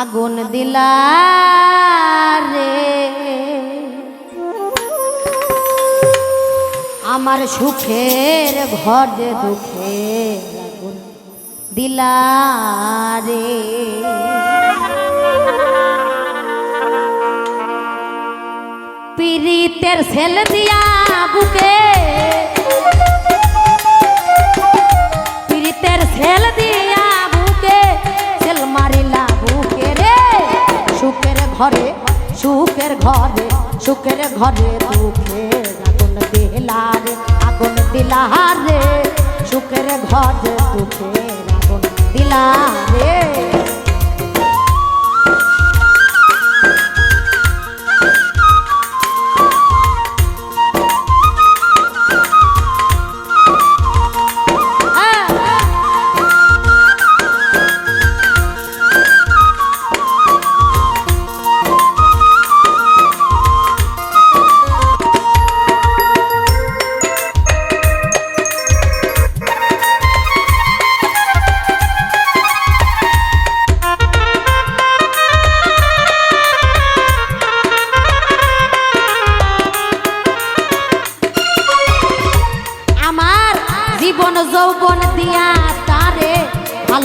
আগুন দিলা রে। আমার সুখের ঘরে দুঃখের আগুন দিলা রে। পীড়িতের সেল দিয়া বুকে সুখের ঘরে দুঃখের আগুন দিলা রে আগুন দিলারে সুখের ঘরে দুঃখের আগুন দিলা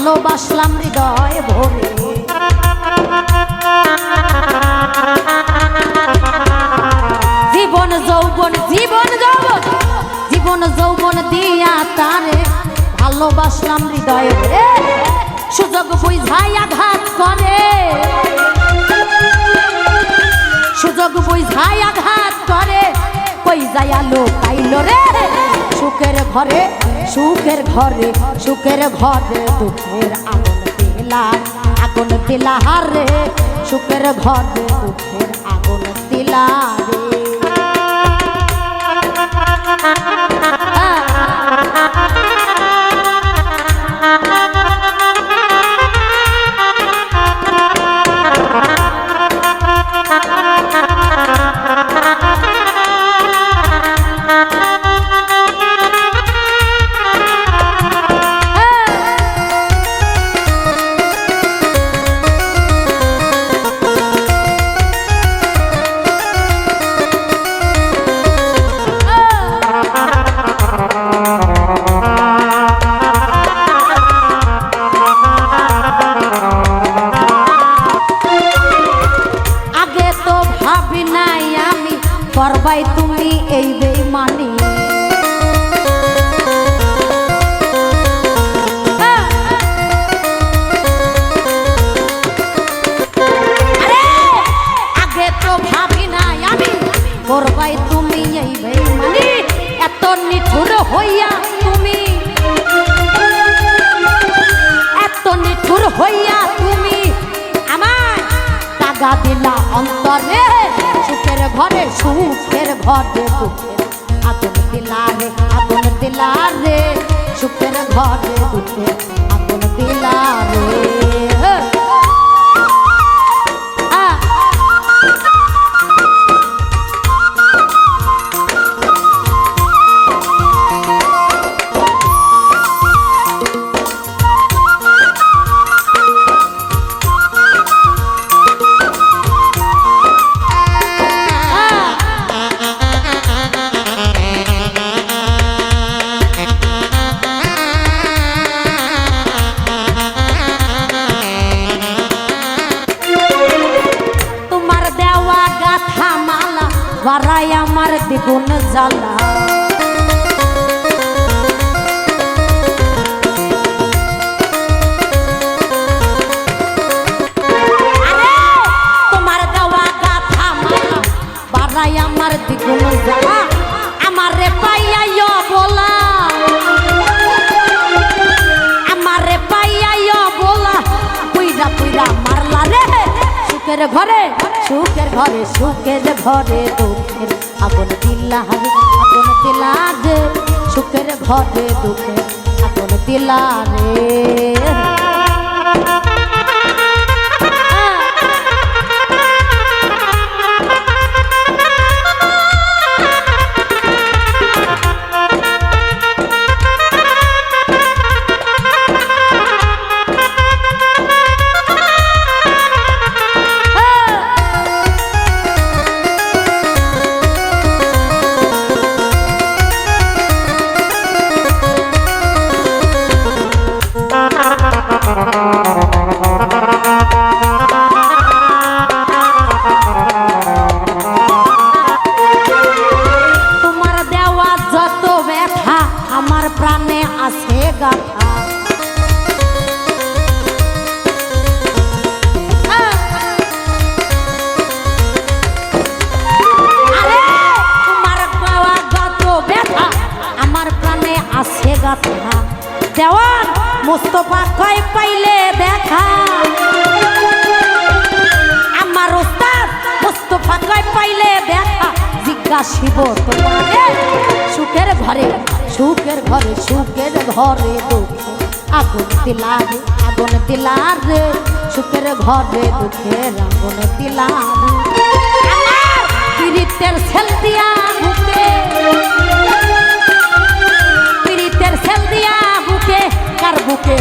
ভালোবাসলাম হৃদয় ভরে। জীবন যৌবন জীবন যৌবন জীবন যৌবন দিয়া তারে ভালোবাসলাম হৃদয় সুযোগ বুঝাই আঘাত করে। সুযোগ বুঝাই আঘাত করে। কই যায় পাইল রে? সুখের ঘরে সুখের ঘরে সুখের ঘরে দুঃখের আগুন দিলার আগুন দিলা রে। সুখের ঘরে দুঃখের আগুন দিলা রে। করবাই তুমি এই বেমানি আরে, আগে তো ভাবি নাই আমি। করবাই ঘরে সুখের ঘরে দুঃখের আগুন দিলারে আগুন দিলা রে সুখের ঘরে। মালা আমার দ্বিগুণ জ্বালা। আমার দ্বিগুণ জ্বালা। আমারে পাইয়া বলা। আমারে পাইয়া বলা। পুইরা পুইরা মারলা রে। সুখের ঘরে সুখের ঘরে সুখের ঘরে দুঃখের আপন দিলা রে আগুন দিলা রে সুখের ঘরে দুঃখের আপন দিলা সুখের ঘরে সুখের ঘরে সুখের ঘরে দুঃখে। আগুন দিলারে আগুন দিলারে সুখের ঘরে দুঃখের আগুন আমার পীড়িতের সেল দিয়া বুকে পীড়িতের সেল দিয়া বুকে কার বুকে